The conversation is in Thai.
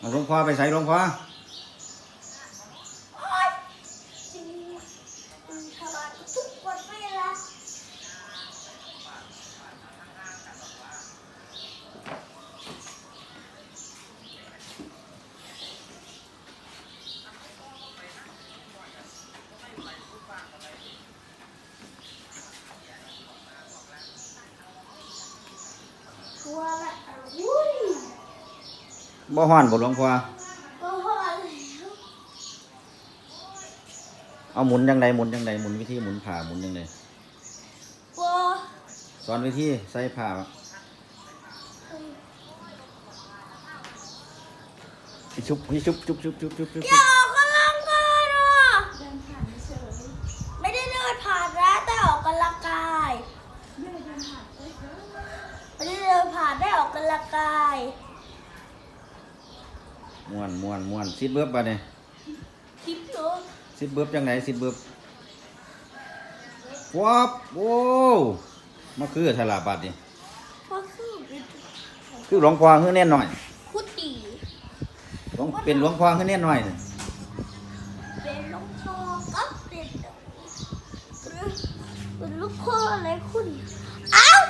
เอาหลวงพ่อไปใส่หลวงพ่อโบ่ฮ้อนบ่หลวงพ่อโอ้โหแล้วเอาหมุนจังใดหมุนจังใดหมุนวิธีหมุนผ่าหมุนจังใดโอ้สอนวิธีใส่ผ่าชุบชุบชุบชุบชุบชุบชุบอออกกำลังกายอะเดินผ่านเฉยไม่ได้เดินผ่านนะแต่ออกกำลังกายไม่ได้เดินผ่านไม่ได้เดินผ่านได้ออกกำลังกาย ม่วนม่วนม่วนซิดเบิบบ่เนี่ยคลิปเนอะซิดเบิบจังไหนซิดเบิบวับโอ้มาคือทลาบัดนี่เพราะคือเป็นคือหลวงพ่อคือแน่นหน่อยคุตีหลวงเป็นหลวงพ่อคือแน่นหน่อยนี่เป็นลูกพ่อก็เป็นเป็นลูกพ่ออะไรคุณอ้าว